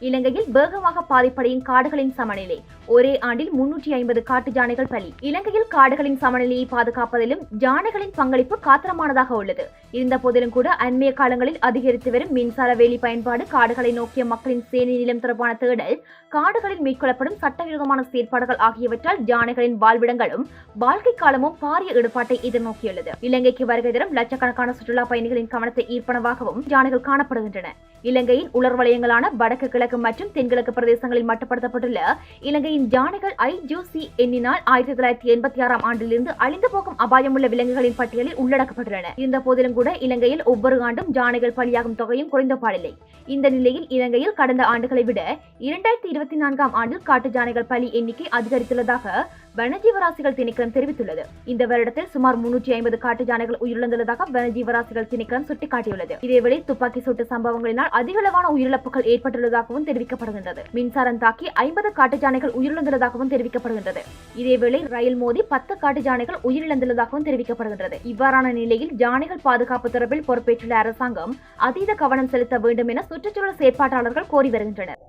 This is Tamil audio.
இலங்கையில் வேகமாக பாதிப்படையும் காடுகளின் சமநிலை. ஒரே ஆண்டில் முன்னூற்றி ஐம்பது காட்டு யானைகள் பலி. இலங்கையில் காடுகளின் சமநிலையை பாதுகாப்பதிலும் யானைகளின் பங்களிப்பு காத்திரமானதாக உள்ளது. இருந்த போதிலும் கூட அண்மைய காலங்களில் அதிகரித்து வரும் மின்சார வேலி பயன்பாடு காடுகளை நோக்கிய மக்களின் சேனை நிலம் தொடர்பான தேடல் காடுகளில் மேற்கொள்ளப்படும் சட்டவிரோதமான செயற்பாடுகள் ஆகியவற்றால் யானைகளின் வாழ்விடங்களும் வாழ்க்கை காலமும் பாரிய ஈடுபாட்டை எதிர்நோக்கியுள்ளது. இலங்கைக்கு வருகை தரும் லட்சக்கணக்கான சுற்றுலா பயணிகளின் கவனத்தை ஈர்ப்பனவாகவும் யானைகள் காணப்படுகின்றன. இலங்கையின் உலர்வலயங்களான வடக்கு கிழக்கு மற்றும் தென்கிழக்கு பிரதேசங்களில் மட்டுப்படுத்தப்பட்டுள்ள இலங்கையின் யானைகள் ஐஜூசி எண்ணினால் ஆயிரத்தி தொள்ளாயிரத்தி எண்பத்தி ஆறாம் ஆண்டிலிருந்து அழிந்து போகும் அபாயமுள்ள விலங்குகளின் பட்டியலில் உள்ளடக்கப்பட்டுள்ளன. இருந்த போதிலும் கூட இலங்கையில் ஒவ்வொரு ஆண்டும் யானைகள் பலியாகும் தொகையும் குறைந்த பாடில்லை. இந்த நிலையில் இலங்கையில் கடந்த ஆண்டுகளை விட இரண்டாயிரத்தி இருபத்தி நான்காம் ஆண்டில் காட்டு யானைகள் பலி எண்ணிக்கை அதிகரித்துள்ளதாக வனஜீவராசிகள் திணைக்களம் தெரிவித்துள்ளது. இந்த வருடத்தில் சுமார் முன்னூற்றி ஐம்பது காட்டு யானைகள் உயிரிழந்துள்ளதாக வனஜீவராசிகள் திணைக்களம் சுட்டிக்காட்டியுள்ளது. இதேவேளை துப்பாக்கி சூட்டு சம்பவங்களினால் அதிகளவான உயிரிழப்புகள் ஏற்பட்டுள்ளதாகவும் தெரிவிக்கப்படுகின்றது. மின்சாரம் தாக்கி ஐம்பது காட்டு யானைகள் உயிரிழந்துள்ளதாகவும் தெரிவிக்கப்படுகின்றது. இதேவேளை ரயில் மோதி பத்து காட்டு யானைகள் உயிரிழந்துள்ளதாகவும் தெரிவிக்கப்படுகின்றது. இவ்வாறான நிலையில் யானைகள் பாதுகாப்பு தொடர்பில் பொறுப்பேற்றுள்ள அரசாங்கம் அதீத கவனம் செலுத்த வேண்டும் என சுற்றுச்சூழல் செயற்பாட்டாளர்கள் கோரி வருகின்றனர்.